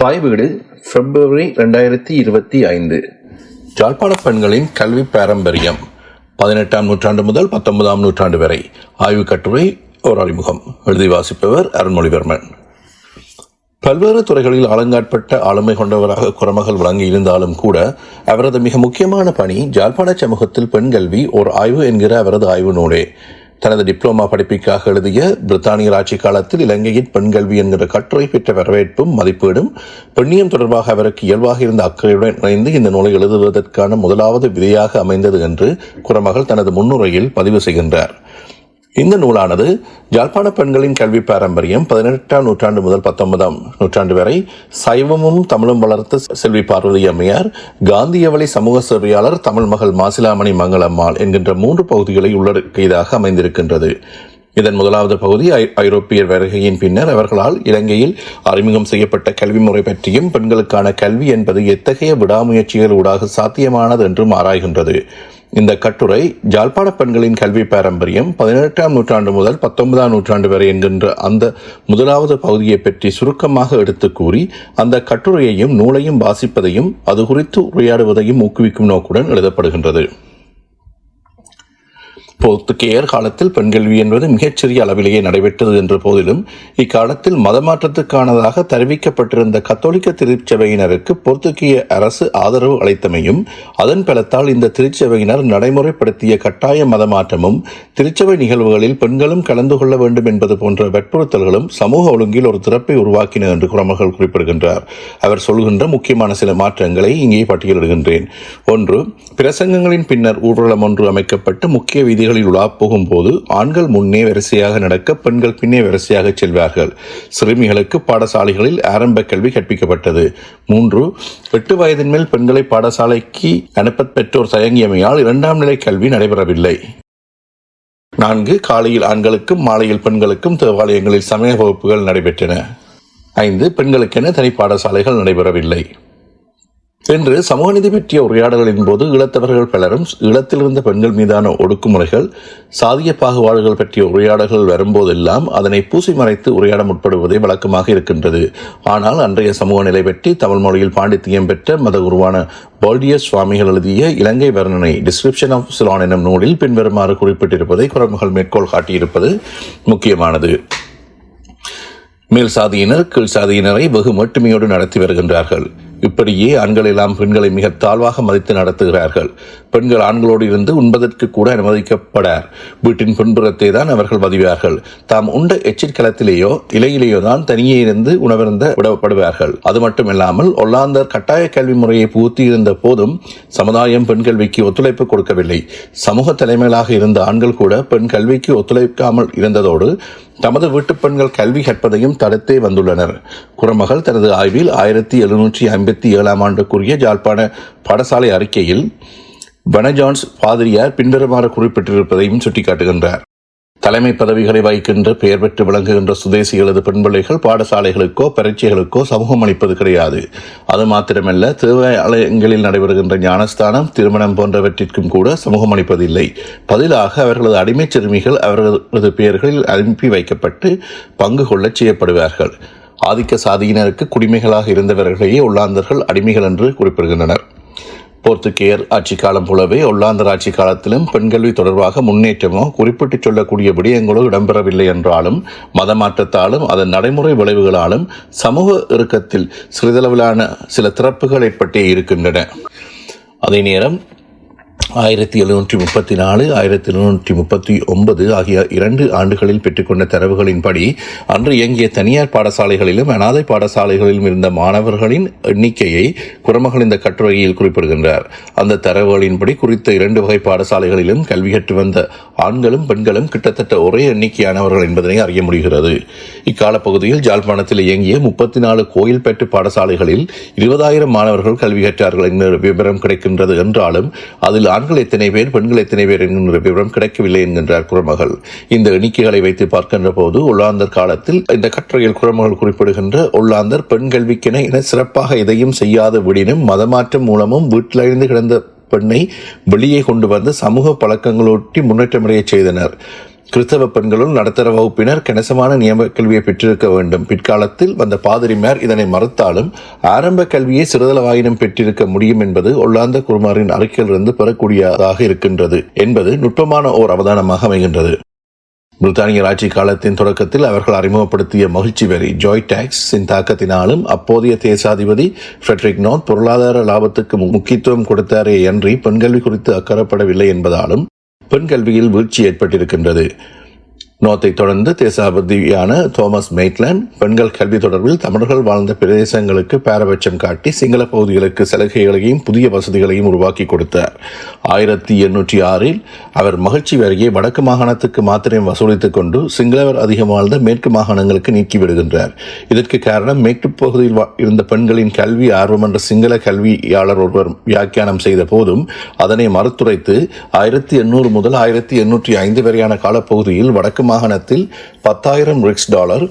தாய் வீடு பிப்ரவரி ரெண்டாயிரத்தி இருபத்தி ஐந்து. ஜாழ்ப்பாண பெண்களின் கல்வி பாரம்பரியம் பதினெட்டாம் நூற்றாண்டு முதல் பத்தொன்பதாம் நூற்றாண்டு வரை. ஆய்வு கட்டுரை ஒரு அறிமுகம். எழுதி வாசிப்பவர் அருண்மொழிவர்மன். பல்வேறு துறைகளில் ஆளுங்காட்பட்ட ஆளுமை கொண்டவராக குரமகள் விளங்கி இருந்தாலும் கூட அவரது மிக முக்கியமான பணி ஜாழ்ப்பாண சமூகத்தில் பெண் கல்வி ஓர் ஆய்வு என்கிற அவரது ஆய்வு நூலே. தனது டிப்ளோமா படிப்பிற்காக எழுதிய பிரித்தானியர் ஆட்சி காலத்தில் இலங்கையின் பெண் கல்வி என்கிற கட்டுரை பெற்ற வரவேற்பும் மதிப்பீடும் பெண்ணியம் தொடர்பாக அவருக்கு இயல்பாக இருந்த அக்கறையுடன் இணைந்து இந்த நூலை எழுதுவதற்கான முதலாவது விதையாக அமைந்தது என்று குரமகள் தனது முன்னுரையில் பதிவு செய்கின்றார். இந்த நூலானது ஜாழ்ப்பாண பெண்களின் கல்வி பாரம்பரியம் பதினெட்டாம் நூற்றாண்டு முதல் பத்தொன்பதாம் நூற்றாண்டு வரை சைவமும் தமிழும் வளர்த்த செல்வி பார்வதி அம்மையார் காந்தியவளை சமூக சேவையாளர் தமிழ் மகள் மாசிலாமணி மங்களம்மாள் என்கின்ற மூன்று பகுதிகளை உள்ளடக்கியதாக அமைந்திருக்கின்றது. இதன் முதலாவது பகுதி ஐ- ஐரோப்பியர் வருகையின் பின்னர் அவர்களால் இலங்கையில் அறிமுகம் செய்யப்பட்ட கல்வி முறை பற்றியும் பெண்களுக்கான கல்வி என்பது எத்தகைய விடாமுயற்சிகள் ஊடாக சாத்தியமானது என்றும் ஆராய்கின்றது. இந்த கட்டுரை ஜாழ்ப்பாண பெண்களின் கல்வி பாரம்பரியம் பதினெட்டாம் நூற்றாண்டு முதல் பத்தொன்பதாம் நூற்றாண்டு வரை என்கின்ற அந்த முதலாவது பகுதியை பற்றி சுருக்கமாக எடுத்து கூறி அந்த கட்டுரையையும் நூலையும் வாசிப்பதையும் அது குறித்து உரையாடுவதையும் ஊக்குவிக்கும் நோக்குடன் எழுதப்படுகின்றது. போர்த்துகேயர் காலத்தில் பெண் கல்வி என்பது மிகச்சிறிய அளவிலேயே நடைபெற்றது என்ற போதிலும் இக்காலத்தில் மதமாற்றத்துக்கானதாக தெரிவிக்கப்பட்டிருந்த கத்தோலிக்க திருச்சபையினருக்கு போர்த்துகேய அரசு ஆதரவு அளித்தமையும் அதன் பலத்தால் இந்த திருச்சபையினர் நடைமுறைப்படுத்திய கட்டாய மதமாற்றமும் திருச்சபை நிகழ்வுகளில் பெண்களும் கலந்து கொள்ள வேண்டும் என்பது போன்ற வற்புறுத்தல்களும் சமூக ஒழுங்கில் ஒரு திறப்பை உருவாக்கின என்று குரமகள் குறிப்பிடுகின்றார். அவர் சொல்கின்ற முக்கியமான சில மாற்றங்களை இங்கே பட்டியலிடுகின்றேன். ஒன்று பிரசங்கங்களின் பின்னர் ஊர்வலம் ஒன்று அமைக்கப்பட்டு முக்கிய வீதிகளில் உலா போகும்போது ஆண்கள் முன்னே வரிசையாக நடக்க பெண்கள் பின்னே வரிசையாக செல்வார்கள். சிறுமிகளுக்கு பாடசாலைகளில் ஆரம்ப கல்வி கற்பிக்கப்பட்டது. மூன்று எட்டு வயதின் மேல் பெண்களை பாடசாலைக்கு அனுப்ப பெற்றோர் தயங்கியமையால் இரண்டாம் நிலை கல்வி நடைபெறவில்லை. நான்கு காலையில் ஆண்களுக்கும் மாலையில் பெண்களுக்கும் தேவாலயங்களில் சமய வகுப்புகள் நடைபெற்றன. ஐந்து பெண்களுக்கென தனி பாடசாலைகள் நடைபெறவில்லை. இன்று சமூக நீதி பற்றிய உரையாடல்களின் போது ஈழத்தவர்கள் பலரும் ஈழத்திலிருந்த பெண்கள் மீதான ஒடுக்குமுறைகள் சாதிய பாகுபாடுகள் பற்றிய உரையாடல்கள் வரும்போதெல்லாம் அதனை பூசி மறைத்து உரையாட முற்படுவதே வழக்கமாக இருக்கின்றது. ஆனால் அன்றைய சமூக நிலை பற்றி தமிழ் மொழியில் பாண்டித்தியம் பெற்ற மதகுருவான பால்டியஸ் சுவாமிகள் எழுதிய இலங்கை வர்ணனை டிஸ்கிரிப்ஷன் ஆஃப் சிலான் எனும் நூலில் பின்வருமாறு குறிப்பிட்டிருப்பதை குரல்மகள் மேற்கோள் காட்டியிருப்பது முக்கியமானது. மேல் சாதியினர் கீழ் சாதியினரை வெகு மட்டுமையோடு நடத்தி வருகின்றார்கள். இப்படியே ஆண்கள் எல்லாம் பெண்களை மிக தாழ்வாக மதித்து நடத்துகிறார்கள். பெண்கள் ஆண்களோடு இருந்து உண்பதற்கு கூட அனுமதிக்கப்படார் வீட்டின் பின்புறத்தை தான் அவர்கள் பதிவார்கள் தாம் உண்ட எச்சிற்கலத்திலேயோ இலையிலேயோ தான் தனியே இருந்து உணவருந்த விடப்படுவார்கள். அது மட்டுமில்லாமல் ஒல்லாந்தர் கட்டாய கல்வி முறையை புகுத்தி இருந்த போதும் சமுதாயம் பெண் கல்விக்கு ஒத்துழைப்பு கொடுக்கவில்லை. சமூக தலைமையிலாக இருந்த ஆண்கள் கூட பெண் கல்விக்கு ஒத்துழைக்காமல் இருந்ததோடு தமது வீட்டுப் பெண்கள் கல்வி கற்பதையும் தடுத்தே வந்துள்ளனர். குரமகள் தனது ஆய்வில் ஆயிரத்தி எழுநூற்றி ஐம்பது ஐம்பத்தி ஏழாம் ஆண்டுக்குரிய ஜாழ்ப்பாண பாடசாலை அறிக்கையில் வனஜான்ஸ் பாதிரியார் பின்வருமாறு குறிப்பிட்டிருப்பதையும் சுட்டிக்காட்டுகின்றார். தலைமை பதவிகளை வகிக்கின்ற பெயர் பெற்று விளங்குகின்ற சுதேசிகளது பெண்பிள்ளைகள் பாடசாலைகளுக்கோ பரீட்சைகளுக்கோ சமூகம் அளிப்பது கிடையாது. அது மாத்திரமல்ல தேவாலயங்களில் நடைபெறுகின்ற ஞானஸ்தானம் திருமணம் போன்றவற்றிற்கும் கூட சமூகம் அளிப்பதில்லை. பதிலாக அவர்களது அடிமைச் சிறுமிகள் அவர்களது பெயர்களில் அனுப்பி வைக்கப்பட்டு பங்கு கொள்ளச் செய்யப்படுவார்கள். ஆதிக்க சாதியினருக்கு குடிமைகளாக இருந்தவர்களையே உள்ளாந்தர்கள் அடிமைகள் என்று குறிப்பிடுகின்றனர். போர்த்துகேயர் ஆட்சி காலம் போலவே ஒல்லாந்தர் ஆட்சி காலத்திலும் பெண்கல்வி தொடர்பாக முன்னேற்றமோ குறிப்பிட்டு சொல்லக்கூடிய விடயங்களோ இடம்பெறவில்லை என்றாலும் மதமாற்றத்தாலும் அதன் நடைமுறை விளைவுகளாலும் சமூக இறுக்கத்தில் சிறிதளவிலான சில திறப்புகள் ஏற்பட்டே இருக்கின்றன. அதே நேரம் ஆயிரத்தி எழுநூற்றி முப்பத்தி நாலு ஆயிரத்தி எழுநூற்றி முப்பத்தி ஒன்பது ஆகிய இரண்டு ஆண்டுகளில் பெற்றுக்கொண்ட தரவுகளின்படி அன்று இயங்கிய தனியார் பாடசாலைகளிலும் அனாதை பாடசாலைகளிலும் இருந்த மாணவர்களின் எண்ணிக்கையை குரமகள் இந்த கட்டுரையில் குறிப்பிடுகின்றார். அந்த தரவுகளின்படி குறித்த இரண்டு வகை பாடசாலைகளிலும் கல்வி கற்று வந்த ஆண்களும் பெண்களும் கிட்டத்தட்ட ஒரே எண்ணிக்கையானவர்கள் என்பதனை அறிய முடிகிறது. இக்கால பகுதியில் ஜாழ்ப்பாணத்தில் இயங்கிய முப்பத்தி நாலு கோயில் பெற்று பாடசாலைகளில் இருபதாயிரம் மாணவர்கள் கல்வி கற்றார்கள் என்ற விவரம் கிடைக்கின்றது என்றாலும் அதில் ஆண்கள் எத்தனை பேர் பெண்கள் எத்தனை பேர் என்கின்ற விவரம் கிடைக்கவில்லை என்கின்றார் குரமகள் இந்த எண்ணிக்கைகளை வைத்து பார்க்கின்ற போது ஒல்லாந்தர் காலத்தில் இந்த கட்டுரையில் குரமகள் குறிப்பிடுகின்ற ஒல்லாந்தர் பெண் கல்விக்கென என சிறப்பாக எதையும் செய்யாத விடினும் மதமாற்றம் மூலமும் வீட்டிலிருந்து கிடந்த பெண்ணை வெளியே கொண்டு வந்து சமூக பழக்கங்களொட்டி முன்னேற்றமடைய செய்தனர். கிறிஸ்தவ பெண்களும் நடத்தர வகுப்பினர் கணிசமான நியம கல்வியை பெற்றிருக்க வேண்டும். பிற்காலத்தில் வந்த பாதிரிமார் இதனை மறுத்தாலும் ஆரம்ப கல்வியை சிறுதளவாயினம் பெற்றிருக்க முடியும் என்பது ஒல்லாந்த குருமாரின் அறிக்கையிலிருந்து பெறக்கூடியதாக இருக்கின்றது என்பது நுட்பமான ஓர் அவதானமாக அமைகின்றது. பிரித்தானிய ஆட்சி காலத்தின் தொடக்கத்தில் அவர்கள் அறிமுகப்படுத்திய மகிழ்ச்சி வரி ஜாய் டாக்ஸின் தாக்கத்தினாலும் அப்போதைய தேசாதிபதி ஃபிரெட்ரிக் நோத் பொருளாதார லாபத்துக்கு முக்கியத்துவம் கொடுத்தாரே அன்றி பெண்கல்வி குறித்து அக்கறப்படவில்லை என்பதாலும் பெண் கல்வியில் வீழ்ச்சி ஏற்பட்டிருக்கின்றது. நோத்தை தொடர்ந்து தேசாபதியான தோமஸ் மெய்ட்லேண்ட் பெண்கள் கல்வி தொடர்பில் தமிழர்கள் வாழ்ந்த பிரதேசங்களுக்கு பாரபட்சம் காட்டி சிங்கள பகுதிகளுக்கு சலுகைகளையும் புதிய வசதிகளையும் உருவாக்கி கொடுத்தார். ஆயிரத்தி எண்ணூற்றி ஆறில் அவர் மகிழ்ச்சி வரியை வடக்கு மாகாணத்துக்கு மாத்திரம் வசூலித்துக் கொண்டு சிங்களவர் அதிகம் வாழ்ந்த மேற்கு மாகாணங்களுக்கு நீக்கிவிடுகின்றார் இதற்கு காரணம் மேற்கு பகுதியில் வா- இருந்த பெண்களின் கல்வி ஆர்வம் என்ற சிங்கள கல்வியாளர் ஒருவர் வியாக்கியானம் செய்த போதும் அதனை மறுத்துரைத்து ஆயிரத்தி எண்ணூறு முதல் ஆயிரத்தி எண்ணூற்றி ஐந்து வரையான காலப்பகுதியில் வடக்கு மாகாணத்தில் பத்தாயிரம் ரிக்ஸ் டாலர்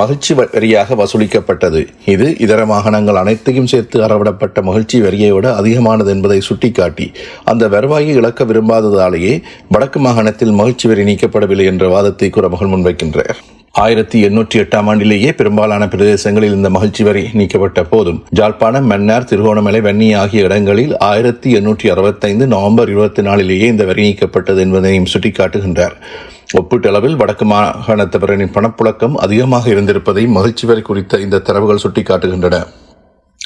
மகிழ்ச்சி வரியாக வசூலிக்கப்பட்டது. இது இதர மாகாணங்கள் அனைத்தையும் சேர்த்து அறவிடப்பட்ட மகிழ்ச்சி வரியை விட அதிகமானது என்பதை சுட்டிக்காட்டி அந்த வருவாயை இழக்க விரும்பாததாலேயே வடக்கு மாகாணத்தில் மகிழ்ச்சி வரி நீக்கப்படவில்லை என்ற வாதத்தை குரமகள் முன்வைக்கின்றார். ஆயிரத்தி எண்ணூற்றி எட்டாம் ஆண்டிலேயே பெரும்பாலான பிரதேசங்களில் இந்த மகிழ்ச்சி வரி நீக்கப்பட்ட போதும் ஜாழ்ப்பாணம் மன்னார் திருகோணமலை வன்னி ஆகிய இடங்களில் ஆயிரத்தி எண்ணூற்றி அறுபத்தைந்து நவம்பர் இருபத்தி நாலிலேயே இந்த வரி நீக்கப்பட்டது என்பதையும் சுட்டிக்காட்டுகின்றார். ஒப்பீட்டளவில் வடக்கு மாகாணத்தவரின் பணப்புழக்கம் அதிகமாக இருந்திருப்பதை மகிழ்ச்சி வரி குறித்த இந்த தரவுகள் சுட்டிக்காட்டுகின்றன.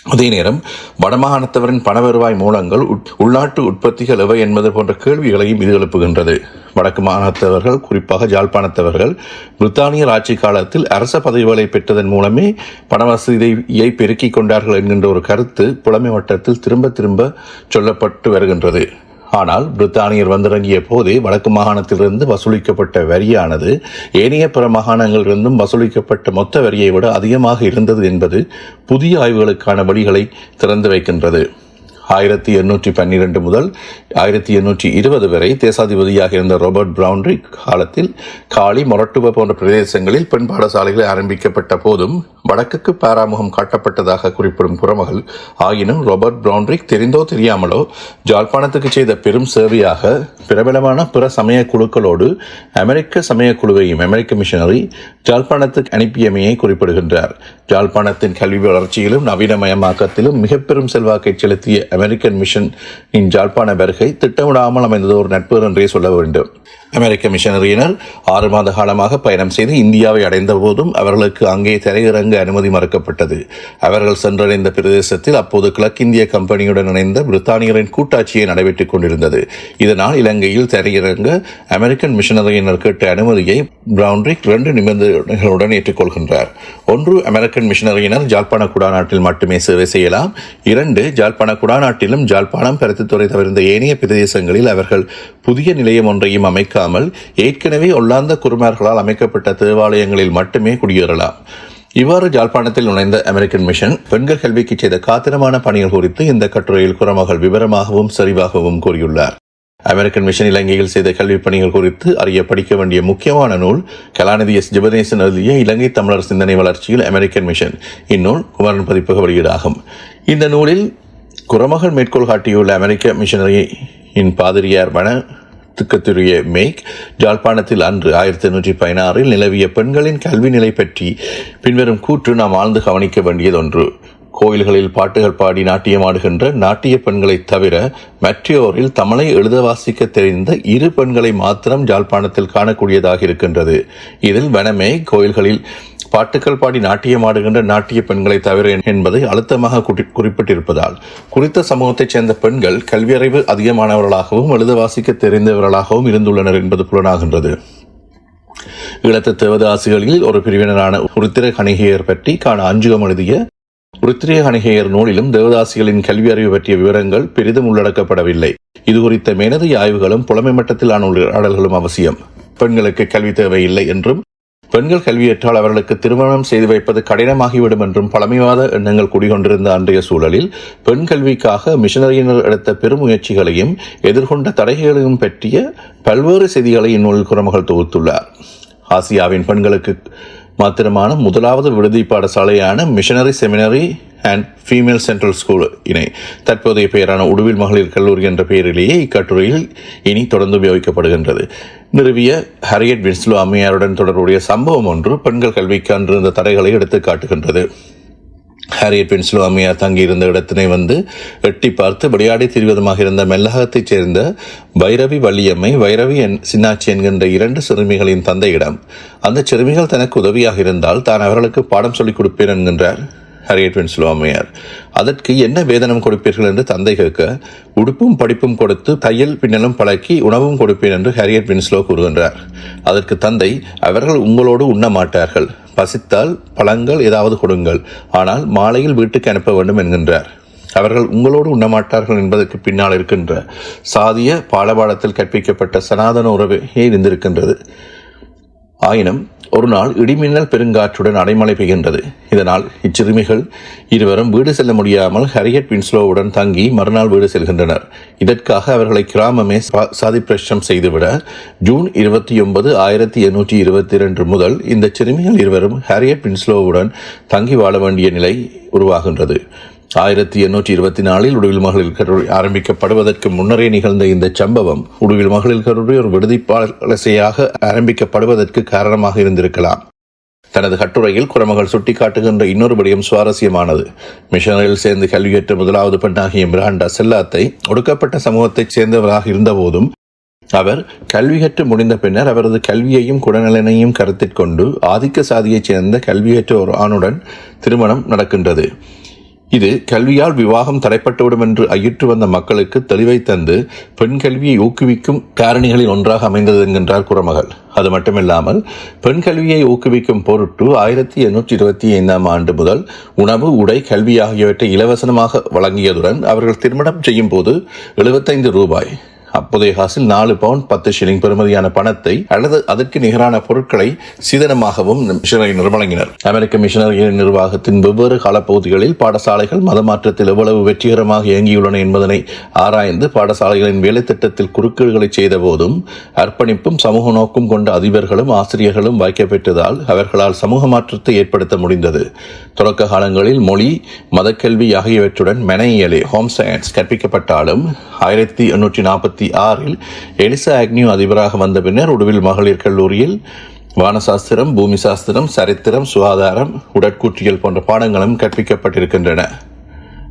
அதே நேரம் வடமாகாணத்தவரின் பண வருவாய் மூலங்கள் உட்- உள்நாட்டு உற்பத்திகள் எவை என்பது போன்ற கேள்விகளையும் இது எழுப்புகின்றது. வடக்கு மாகாணத்தவர்கள் குறிப்பாக ஜாழ்ப்பாணத்தவர்கள் பிரித்தானியர் ஆட்சி காலத்தில் அரச பதவிகளை பெற்றதன் மூலமே பண வசதியை பெருக்கிக் கொண்டார்கள் என்கின்ற ஒரு கருத்து புலமை வட்டத்தில் திரும்ப திரும்ப சொல்லப்பட்டு வருகின்றது. ஆனால் பிரித்தானியர் வந்திறங்கிய போதே வடக்கு மாகாணத்திலிருந்து வசூலிக்கப்பட்ட வரியானது ஏனைய பிற மாகாணங்களிலிருந்தும் வசூலிக்கப்பட்ட மொத்த வரியை விட அதிகமாக இருந்தது என்பது புதிய ஆய்வுகளுக்கான வழிகளை திறந்து வைக்கின்றது. ஆயிரத்தி எண்ணூற்றி பன்னிரண்டு முதல் ஆயிரத்தி எண்ணூற்றி இருபது வரை தேசாதிபதியாக இருந்த ராபர்ட் பிரவுன்ரிக் காலத்தில் காளி மொரட்டுவ போன்ற பிரதேசங்களில் பெண் பாடசாலைகளை ஆரம்பிக்கப்பட்ட போதும் வடக்குக்கு பாராமுகம் காட்டப்பட்டதாக குறிப்பிடும் புறமகள். ஆயினும் ராபர்ட் பிரவுன்ரிக் தெரிந்தோ தெரியாமலோ ஜாழ்ப்பாணத்துக்கு செய்த பெரும் சேவையாக பிரபலமான பிற சமய குழுக்களோடு அமெரிக்க சமய குழுவையும் அமெரிக்க மிஷனரி ஜாழ்ப்பாணத்துக்கு அனுப்பியமையை குறிப்பிடுகின்றார். ஜாழ்ப்பாணத்தின் கல்வி வளர்ச்சியிலும் நவீனமயமாக்கத்திலும் மிக பெரும் செல்வாக்கை செலுத்திய அமெரிக்கன் மிஷன் இன் ஜாழ்ப்பாண வருகை திட்டமிடாமல் அமைந்தது ஒரு நட்பு என்றே சொல்ல வேண்டும். அமெரிக்க மிஷனரியினர் ஆறு மாத காலமாக பயணம் செய்து இந்தியாவை அடைந்த போதும் அவர்களுக்கு அங்கே திரையிறங்க அனுமதி மறுக்கப்பட்டது. அவர்கள் சென்றடைந்த பிரதேசத்தில் அப்போது கிழக்கிந்திய கம்பெனியுடன் இணைந்த பிரித்தானியரின் கூட்டாட்சியை நடைபெற்றுக் கொண்டிருந்தது. இதனால் இலங்கையில் திரையிறங்க அமெரிக்கன் மிஷனரியினர் கேட்ட அனுமதியை பிரவுன்ரிக் இரண்டு நிபந்தனைகளுடன் ஏற்றுக்கொள்கின்றார். ஒன்று அமெரிக்கன் மிஷனரியினர் ஜாழ்ப்பாண குடாநாட்டில் மட்டுமே சேவை செய்யலாம். இரண்டு ஜாழ்ப்பாண குடாநாட்டிலும் ஜாழ்ப்பாணம் பருத்தித்துறை தவிர்த்த ஏனைய பிரதேசங்களில் அவர்கள் புதிய நிலையம் ஒன்றையும் அமைக்க அமைக்காமல் ஏற்கனவே ஒல்லாந்த குருமார்களால் அமைக்கப்பட்ட தேவாலயங்களில் மட்டுமே குடியேறலாம். இவ்வாறு ஜாழ்ப்பாணத்தில் நுழைந்த அமெரிக்கன் மிஷன் பெண்கள் கல்விக்கு செய்த காத்திரமான பணிகள் குறித்து இந்த கட்டுரையில் குரமகள் விவரமாகவும் சரிவாகவும் கூறியுள்ளார். அமெரிக்கன் மிஷன் இலங்கையில் செய்த கல்வி பணிகள் குறித்து அறிய படிக்க வேண்டிய முக்கியமான நூல் கலாநிதி எஸ். ஜெபதேசன் எழுதிய இலங்கை தமிழர் சிந்தனை வளர்ச்சியில் அமெரிக்கன் மிஷன். இந்நூல் குமரன் பதிப்பக வெளியீடாகும். இந்த நூலில் குரமகள் மேற்கோள் காட்டியுள்ள அமெரிக்க மிஷனரியின் பாதிரியார் வன துக்கத்துரிய மேக் ஜாழ்ப்பாணத்தில் அன்று ஆயிரத்தி எண்ணூற்றி பதினாறில் நிலவிய பெண்களின் கல்வி நிலை பற்றி பின்வரும் கூற்று நாம் ஆழ்ந்து கவனிக்க வேண்டியதொன்று கோயில்களில் பாட்டுகள் பாடி நாட்டியமாடுகின்ற நாட்டிய பெண்களை தவிர மற்றையோரில் தமிழை எழுத வாசிக்க தெரிந்த இரு பெண்களை மாத்திரம் ஜாழ்ப்பாணத்தில் காணக்கூடியதாக இருக்கின்றது. இதில் வனமே கோயில்களில் பாட்டுக்கள் பாடி நாட்டியமாடுகின்ற நாட்டிய பெண்களை தவிர என்பதை அழுத்தமாக குறிப்பிட்டிருப்பதால் குறித்த சமூகத்தைச் சேர்ந்த பெண்கள் கல்வியறிவு அதிகமானவர்களாகவும் எழுத வாசிக்க தெரிந்தவர்களாகவும் இருந்துள்ளனர் என்பது புலனாகின்றது. ஈழத்து தேவதாசிகளில் ஒரு பிரிவினரான உருத்திர கணிகையர் பற்றி காண அஞ்சுகம் எழுதிய உருத்திரிய கணிகையர் நூலிலும் தேவதாசிகளின் கல்வி அறிவு பற்றிய விவரங்கள் பெரிதும் உள்ளடக்கப்படவில்லை. இது குறித்த மேனதி ஆய்வுகளும் புலமை மட்டத்திலான உரையாடல்களும் அவசியம். பெண்களுக்கு கல்வி தேவையில்லை என்றும் பெண்கள் கல்வியற்றால் அவர்களுக்கு திருமணம் செய்து வைப்பது கடினமாகிவிடும் என்றும் பழமைவாத எண்ணங்கள் குடிகொண்டிருந்த அன்றைய சூழலில் பெண் கல்விக்காக மிஷனரியினர் எடுத்த பெருமுயற்சிகளையும் எதிர்கொண்ட தடைகளையும் பற்றிய பல்வேறு செய்திகளை இந்நூல் குரமகள் தொகுத்துள்ளார். ஆசியாவின் பெண்களுக்கு மாத்திரமான முதலாவது விடுதி பாடசாலையான missionary seminary and female central school இணை. தற்போதைய பெயரான உடுவில் மகளிர் கல்லூரி என்ற பெயரிலேயே இக்கட்டுரையில் இனி தொடர்ந்து உபயோகிக்கப்படுகின்றது. நிறுவிய ஹரியட் வின்ஸ்லோ அம்மையாருடன் தொடர்புடைய சம்பவம் ஒன்று பெண்கள் கல்விக்கான இருந்த தடைகளை எடுத்து காட்டுகின்றது ஹாரியட் பென்சிலோ அம்மையார் தங்கியிருந்த இடத்தினை வந்து எட்டி பார்த்து விளையாடி திரிவதுமாக இருந்த மெல்லகத்தைச் சேர்ந்த வைரவி வள்ளியம்மை வைரவி என் சின்னாச்சி என்கின்ற இரண்டு சிறுமிகளின் தந்தையிடம் அந்த சிறுமிகள் தனக்கு உதவியாக இருந்தால் தான் அவர்களுக்கு பாடம் சொல்லிக் கொடுப்பேன் என்கின்றார் ஹரியட் பென்சிலோ அம்மையார் அதற்கு என்ன வேதனம் கொடுப்பீர்கள்? என்று தந்தை கேட்க உடுப்பும் படிப்பும் கொடுத்து தையல் பின்னலும் பழக்கி உணவும் கொடுப்பேன் என்று ஹரியட் பென்சிலோ கூறுகின்றார். அதற்கு தந்தை அவர்கள் உங்களோடு உண்ண மாட்டார்கள். பசித்தால் பழங்கள் ஏதாவது கொடுங்கள். ஆனால் மாலையில் வீட்டுக்கு அனுப்ப வேண்டும் என்கின்றார். அவர்கள் உங்களோடு உண்ணமாட்டார்கள் என்பதற்கு பின்னால் இருக்கின்ற சாதிய பாலபாடத்தில் கற்பிக்கப்பட்ட சனாதன உறவே இருந்திருக்கின்றது ஆயினும் ஒரு நாள் இடிமின்னல் பெருங்காற்றுடன் அடைமழை பெய்கின்றது. இதனால் இச்சிறுமிகள் இருவரும் வீடு செல்ல முடியாமல் ஹரியட் வின்ஸ்லோவுடன் தங்கி மறுநாள் வீடு செல்கின்றனர். இதற்காக அவர்களை கிராமமே சா- சாதி பிரஷ்டம் செய்துவிட ஜூன் இருபத்தி ஒன்பது ஆயிரத்தி எண்ணூற்றி இருபத்தி இரண்டு முதல் இந்த சிறுமிகள் இருவரும் ஹரியட் வின்ஸ்லோவுடன் தங்கி வாழ வேண்டிய நிலை உருவாகின்றது. ஆயிரத்தி எண்ணூற்றி இருபத்தி நாலில் உடுவில் மகளிர் கல்லூரி ஆரம்பிக்கப்படுவதற்கு முன்னரே நிகழ்ந்த இந்த சம்பவம் உடுவில் மகளிர் கல்லூரி ஒரு விடுதி பாலசையாக ஆரம்பிக்கப்படுவதற்கு காரணமாக இருந்திருக்கலாம். தனது கட்டுரையில் குரமகள் சுட்டிக்காட்டுகின்ற இன்னொரு விடயம் சுவாரஸ்யமானது. மிஷனரில் சேர்ந்து கல்வியற்ற முதலாவது பெண்ணாகிய மிராண்டா செல்லாத்தை ஒடுக்கப்பட்ட சமூகத்தைச் சேர்ந்தவராக இருந்தபோதும் அவர் கல்வி கற்று முடிந்த பின்னர் அவரது கல்வியையும் குடநலனையும் கருத்தில் கொண்டு ஆதிக்க சாதியைச் சேர்ந்த கல்வியற்ற ஒரு ஆணுடன் திருமணம் நடக்கின்றது. இது கல்வியால் விவாகம் தடைப்பட்டுவிடும் என்று ஐயுற்று வந்த மக்களுக்கு தெளிவை தந்து பெண் கல்வியை ஊக்குவிக்கும் காரணிகளில் ஒன்றாக அமைந்தது என்கின்றார் குரமகள் அது மட்டுமில்லாமல் பெண் கல்வியை ஊக்குவிக்கும் பொருட்டு ஆயிரத்தி எண்ணூற்றி இருபத்தி ஐந்தாம் ஆண்டு முதல் உணவு உடை கல்வி ஆகியவற்றை இலவசமாக வழங்கியதுடன் அவர்கள் திருமணம் செய்யும் போது எழுபத்தைந்து ரூபாய் அப்போதைய காசில் நாலு பவுண்ட் பத்து ஷில்லிங் பெறுமதியான பணத்தை அல்லது அதற்கு நிகரான பொருட்களை சீதனமாகவும் மிஷனரியினர் வழங்கினர் அமெரிக்க மிஷனரி நிர்வாகத்தின் வெவ்வேறு காலப்பகுதிகளில் பாடசாலைகள் மதமாற்றத்தில் எவ்வளவு வெற்றிகரமாக இயங்கியுள்ளன என்பதனை ஆராய்ந்து பாடசாலைகளின் வேலை திட்டத்தில் குறுக்கீடுகளை செய்த போதும் அர்ப்பணிப்பும் சமூக நோக்கும் கொண்ட அதிபர்களும் ஆசிரியர்களும் வாய்க்கப்பெற்றதால் அவர்களால் சமூக மாற்றத்தை ஏற்படுத்த முடிந்தது. தொடக்க காலங்களில் மொழி மதக்கல்வி ஆகியவற்றுடன் மெனையியலே ஹோம் சயின்ஸ் கற்பிக்கப்பட்டாலும் ஆயிரத்தி எண்ணூற்றி நாற்பத்தி ஆறில் எலிசா அக்னியூ அதிபராக வந்த பின்னர் உடுவில் மகளிர் கல்லூரியில் வானசாஸ்திரம் பூமி சாஸ்திரம் சரித்திரம் சுகாதாரம் உடற்கூற்றியல் போன்ற பாடங்களும் கற்பிக்கப்பட்டிருக்கின்றன.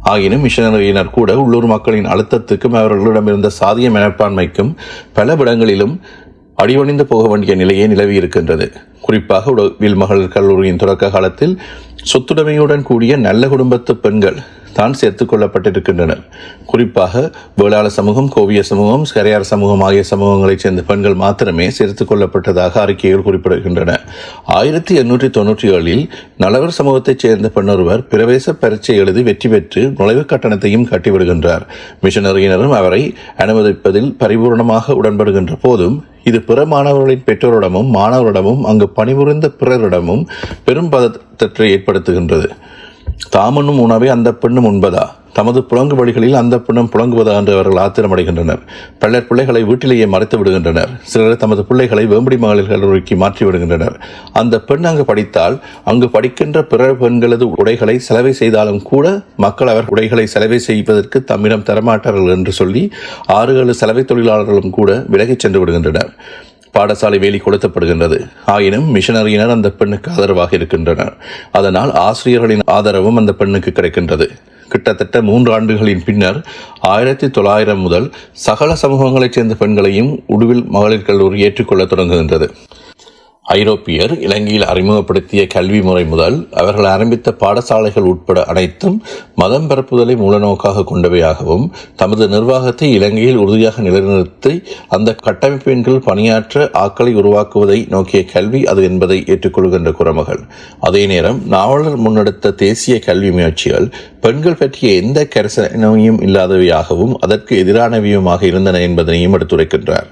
ஆயினும் மிஷனரியினர் கூட உள்ளூர் மக்களின் அழுத்தத்துக்கும் அவர்களிடமிருந்த சாதிய மனப்பான்மைக்கும் பல இடங்களிலும் அடிவணிந்து போக வேண்டிய நிலையே நிலவி இருக்கின்றது குறிப்பாக உடவில் மகளிர் கல்லூரியின் தொடக்க காலத்தில் சொத்துடைமையுடன் கூடிய நல்ல குடும்பத்து பெண்கள் தான் சேர்த்துக் கொள்ளப்பட்டிருக்கின்றனர் குறிப்பாக வேளாள சமூகம் கோவிய சமூகம் கரையார் சமூகம் ஆகிய சமூகங்களைச் சேர்ந்த பெண்கள் மாத்திரமே சேர்த்துக் கொள்ளப்பட்டதாக அறிக்கைகள் குறிப்பிடுகின்றன. ஆயிரத்தி எண்ணூற்றி தொன்னூற்றி ஏழில் நலவர் சமூகத்தைச் சேர்ந்த பெண்ணொருவர் பிரவேச பரீட்சை எழுதி வெற்றி பெற்று நுழைவுக் கட்டணத்தையும் கட்டிவிடுகின்றார். மிஷனரியினரும் அவரை அனுமதிப்பதில் பரிபூர்ணமாக உடன்படுகின்ற போதும் இது பிற மாணவர்களின் பெற்றோரிடமும் மாணவரிடமும் அங்கு பணிபுரிந்த பிறரிடமும் பெரும் பதற்றத்தை ஏற்படுத்துகின்றது. தாமனும் உணவை அந்த பெண்ணும் உண்பதா? தமது புலங்கு வழிகளில் அந்த பெண்ணும் புலங்குவதா என்று அவர்கள் ஆத்திரமடைகின்றனர். பலர் பிள்ளைகளை வீட்டிலேயே மறைத்து விடுகின்றனர். சிலர் தமது பிள்ளைகளை வேம்படி மகளிர் கல்லூரிக்கு மாற்றி விடுகின்றனர். அந்த பெண் அங்கு படித்தால் அங்கு படிக்கின்ற பிற பெண்களது உடைகளை செலவை செய்தாலும் கூட மக்கள் அவர் உடைகளை செலவை செய்வதற்கு தம்மிடம் தரமாட்டார்கள் என்று சொல்லி ஆறு ஏழு செலவை தொழிலாளர்களும் கூட விலகிச் சென்று விடுகின்றனர். பாடசாலை வேலி கொளுத்தப்படுகின்றது. ஆயினும் மிஷனரியினர் அந்த பெண்ணுக்கு ஆதரவாக இருக்கின்றனர். அதனால் ஆசிரியர்களின் ஆதரவும் அந்த பெண்ணுக்கு கிடைக்கின்றது. கிட்டத்தட்ட மூன்று ஆண்டுகளின் பின்னர் ஆயிரத்தி தொள்ளாயிரம் முதல் சகல சமூகங்களைச் சேர்ந்த பெண்களையும் உடுவில் மகளிர் கல்லூரி ஏற்றுக்கொள்ள தொடங்குகின்றது. ஐரோப்பியர் இலங்கையில் அறிமுகப்படுத்திய கல்வி முறை முதல் அவர்கள் ஆரம்பித்த பாடசாலைகள் உட்பட அனைத்தும் மதம் பரப்புதலை மூலநோக்காக கொண்டவையாகவும் தமது நிர்வாகத்தை இலங்கையில் உறுதியாக நிலைநிறுத்தி அந்த கட்டமைப்பின் கீழ் பணியாற்ற ஆக்களை உருவாக்குவதை நோக்கிய கல்வி அது என்பதை ஏற்றுக்கொள்கின்ற குரமகள். அதே நேரம் நாவலர் முன்னெடுத்த தேசிய கல்வி முயற்சிகள் பெண்கள் பற்றிய எந்த கரிசனையும் இல்லாதவையாகவும் அதற்கு எதிரானவையுமாக இருந்தன என்பதனையும் எடுத்துரைக்கின்றார்.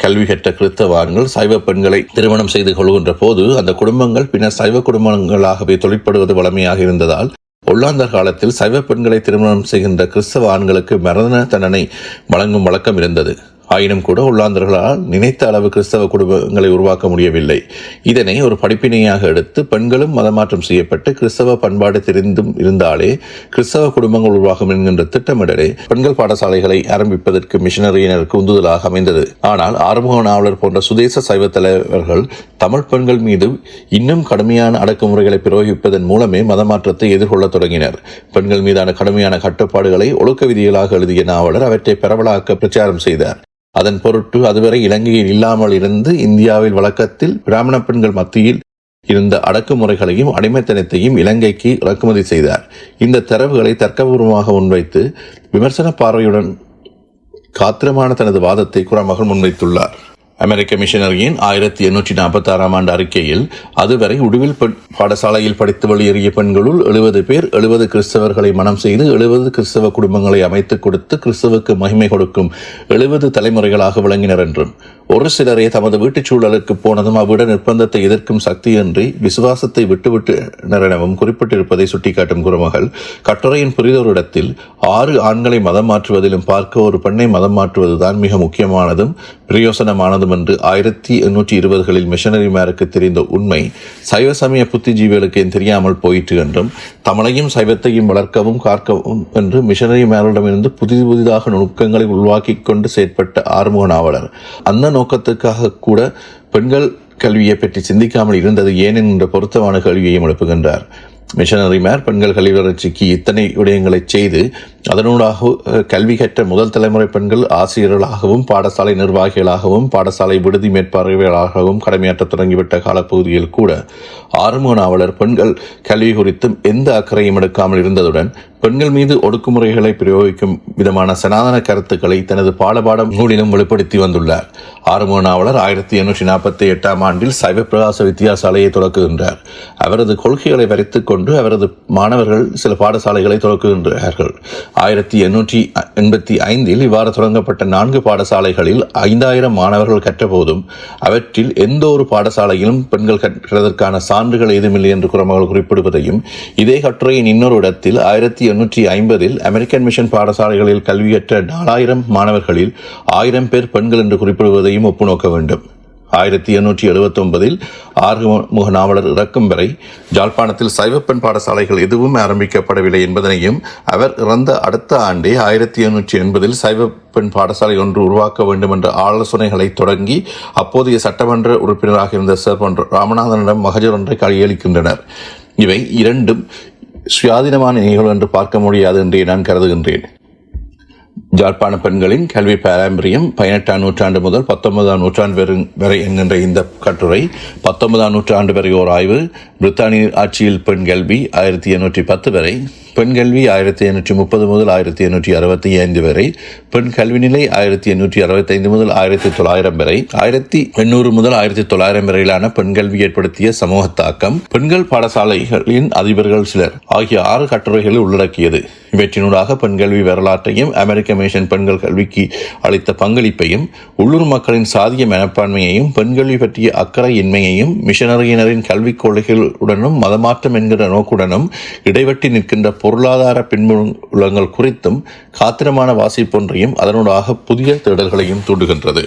கல்வி கற்ற கிறிஸ்தவான்கள் சைவ பெண்களை திருமணம் செய்து கொள்கின்ற போது அந்த குடும்பங்கள் பின்னர் சைவ குடும்பங்களாகவே தொழிற்படுவது வளமையாக இருந்ததால் ஒல்லாந்தர் காலத்தில் சைவ பெண்களை திருமணம் செய்கின்ற கிறிஸ்தவ ஆண்களுக்கு மரண தண்டனை வழங்கும் வழக்கம் இருந்தது. ஆயினும் கூட உள்ளாந்தர்களால் நினைத்த அளவு கிறிஸ்தவ குடும்பங்களை உருவாக்க முடியவில்லை. இதனை ஒரு படிப்பினையாக எடுத்து பெண்களும் மதமாற்றம் செய்யப்பட்டு கிறிஸ்தவ பண்பாடு தெரிந்தும் இருந்தாலே கிறிஸ்தவ குடும்பங்கள் உருவாகும் என்கின்ற திட்டமிடலே பெண்கள் பாடசாலைகளை ஆரம்பிப்பதற்கு மிஷனரியினருக்கு உந்துதலாக அமைந்தது. ஆனால் ஆறுமுக நாவலர் போன்ற சுதேச சைவ தலைவர்கள் தமிழ் பெண்கள் மீது இன்னும் கடுமையான அடக்குமுறைகளை பிரயோகிப்பதன் மூலமே மதமாற்றத்தை எதிர்கொள்ள தொடங்கினர். பெண்கள் மீதான கடுமையான கட்டுப்பாடுகளை ஒழுக்க விதிகளாக எழுதிய நாவலர் அவற்றை பரவலாக்க பிரச்சாரம் செய்தார். அதன் பொருட்டு அதுவரை இலங்கையில் இல்லாமல் இருந்து இந்தியாவில் வழக்கத்தில் பிராமண பெண்கள் மத்தியில் இருந்த அடக்குமுறைகளையும் அடிமைத்தனத்தையும் இலங்கைக்கு இறக்குமதி செய்தார். இந்த தரவுகளை தர்க்கபூர்வமாக முன்வைத்து விமர்சன பார்வையுடன் காத்திரமான தனது வாதத்தை குரமகள் முன்வைத்துள்ளார். அமெரிக்க மிஷனரியின் ஆயிரத்தி எண்ணூற்றி நாற்பத்தி ஆறாம் ஆண்டு அறிக்கையில் அதுவரை உடுவில் பாடசாலையில் படித்து வெளியேறிய பெண்களுள் எழுபது பேர் எழுபது கிறிஸ்தவர்களை மனம் செய்து எழுபது கிறிஸ்தவ குடும்பங்களை அமைத்துக் கொடுத்து கிறிஸ்தவுக்கு மகிமை கொடுக்கும் எழுபது தலைமுறைகளாக விளங்கினர் என்றும் ஒரு சிலரே தமது வீட்டுச் சூழலுக்கு போனதும் அவ்விட நிர்பந்தத்தை எதிர்க்கும் சக்தியின்றி விசுவாசத்தை விட்டுவிட்டனர் எனவும் குறிப்பிட்டிருப்பதை சுட்டிக்காட்டும் குருமகள் கட்டுரையின் புரிதொரு இடத்தில் ஆறு ஆண்களை மதம் மாற்றுவதிலும் பார்க்க ஒரு பெண்ணை மதம் மாற்றுவதுதான் மிக முக்கியமானதும் பிரயோசனமானதும் வேண்டும் என்று ஆயிரத்தி எண்ணூற்றி இருபதுகளில் மிஷனரிமாருக்கு தெரிந்த உண்மை சைவ சமய புத்திஜீவிகளுக்கு தெரியாமல் போயிற்று என்றும் தமிழையும் சைவத்தையும் வளர்க்கவும் காக்கவும் என்று மிஷனரிமாரிடமிருந்து புதிது புதிதாக நுணுக்கங்களை உருவாக்கி கொண்டு செயற்பட்ட ஆறுமுக நாவலர். அந்த நோக்கத்துக்காக கூட பெண்கள் கல்வியை பற்றி சிந்திக்காமல் இருந்தது ஏன் என்ற பொருத்தமான கேள்வியையும் எழுப்புகின்றார். மிஷனரிமார் பெண்கள் கல்வி வளர்ச்சிக்கு இத்தனை விடயங்களை செய்து அதனூடாக கல்வி கற்ற முதல் தலைமுறை பெண்கள் ஆசிரியர்களாகவும் பாடசாலை நிர்வாகிகளாகவும் பாடசாலை விடுதி மேற்பார்வையாளராகவும் கடமையாற்றத் தொடங்கிவிட்ட காலப்பகுதியில் கூட ஆறுமுக நாவலர் பெண்கள் கல்வி குறித்தும் எந்த அக்கறையும் எடுக்காமல் இருந்ததுடன் பெண்கள் மீது ஒடுக்குமுறைகளை பிரயோகிக்கும் விதமான சனாதன கருத்துக்களை தனது பாடபாடம் நூலிலும் வெளிப்படுத்தி வந்துள்ளார். ஆறுமுக நாவலர் ஆயிரத்தி எண்ணூற்றி நாற்பத்தி எட்டாம் ஆண்டில் சைவ பிரகாச வித்தியாசாலையை தொடக்குகின்றார் அவரது கொள்கைகளை வரைத்துக் கொண்டு அவரது மாணவர்கள் சில பாடசாலைகளை தொடக்குகின்றார்கள் ஆயிரத்தி எண்ணூற்றி எண்பத்தி ஐந்தில் இவ்வாறு தொடங்கப்பட்ட நான்கு பாடசாலைகளில் ஐந்தாயிரம் மாணவர்கள் கற்றபோதும் அவற்றில் எந்த ஒரு பாடசாலையிலும் பெண்கள் கற்றதற்கான சான்றுகள் ஏதுமில்லை என்று குரமகள் குறிப்பிடுவதையும் இதே கட்டுரையின் இன்னொரு இடத்தில் ஆயிரத்தி எண்ணூற்றி ஐம்பதில் அமெரிக்கன் மிஷன் பாடசாலைகளில் கல்வியற்ற நாலாயிரம் மாணவர்களில் ஆயிரம் பேர் பெண்கள் என்று குறிப்பிடுவதையும் ஒப்புநோக்க வேண்டும். ஆயிரத்தி எண்ணூற்றி எழுபத்தி ஒன்பதில் ஆறுமுக நாவலர் இறக்கும் வரை ஜாழ்ப்பாணத்தில் சைவப்பெண் பாடசாலைகள் எதுவும் ஆரம்பிக்கப்படவில்லை என்பதனையும் அவர் இறந்த அடுத்த ஆண்டே ஆயிரத்தி எண்ணூற்றி எண்பதில் சைவப்பெண் பெண் பாடசாலை ஒன்று உருவாக்க வேண்டும் என்ற ஆலோசனைகளை தொடங்கி அப்போதைய சட்டமன்ற உறுப்பினராக இருந்த சர் ராமநாதனிடம் மகஜர் ஒன்றை கையளிக்கின்றனர். இவை இரண்டும் சுயாதீனமான நிகழ்வு என்று பார்க்க முடியாது என்றே நான் கருதுகின்றேன். ஜாழ்ப்பாண பெண்களின் கல்வி பாரம்பரியம் பதினெட்டாம் நூற்றாண்டு முதல் பத்தொன்பதாம் நூற்றாண்டு வரை- வரை என்கின்ற இந்த கட்டுரை பத்தொன்பதாம் நூற்றாண்டு வரை ஓர் ஆய்வு பிரித்தானிய ஆட்சியில் பெண் கல்வி ஆயிரத்தி எண்ணூற்றி பத்து வரை பெண் கல்வி ஆயிரத்தி எண்ணூற்றி முப்பது முதல் ஆயிரத்தி எண்ணூற்றி அறுபத்தி ஐந்து வரை பெண் கல்வி நிலை ஆயிரத்தி எண்ணூற்றி அறுபத்தைந்து முதல் ஆயிரத்தி தொள்ளாயிரம் வரை ஆயிரத்தி எண்ணூறு முதல் ஆயிரத்தி தொள்ளாயிரம் வரையிலான பெண் கல்வி ஏற்படுத்திய சமூக தாக்கம் பெண்கள் பாடசாலைகளின் அதிபர்கள் சிலர் ஆகிய ஆறு கட்டுரைகளை உள்ளடக்கியது. இவற்றினூடாக பெண் கல்வி வரலாற்றையும் அமெரிக்க மிஷன் பெண்கள் கல்விக்கு அளித்த பங்களிப்பையும் உள்ளூர் மக்களின் சாதிய மனப்பான்மையையும் பெண் கல்வி பற்றிய அக்கறை இன்மையையும் மிஷனரியினரின் கல்விக் கொள்கைகளுடனும் மதமாற்றம் என்கிற நோக்குடனும் இடைவெட்டி நிற்கின்ற பொருளாதார பின்புலங்கள் குறித்தும் காத்திரமான வாசிப்பொன்றையும் அதனூடாக புதிய தேடல்களையும் தூண்டுகின்றது.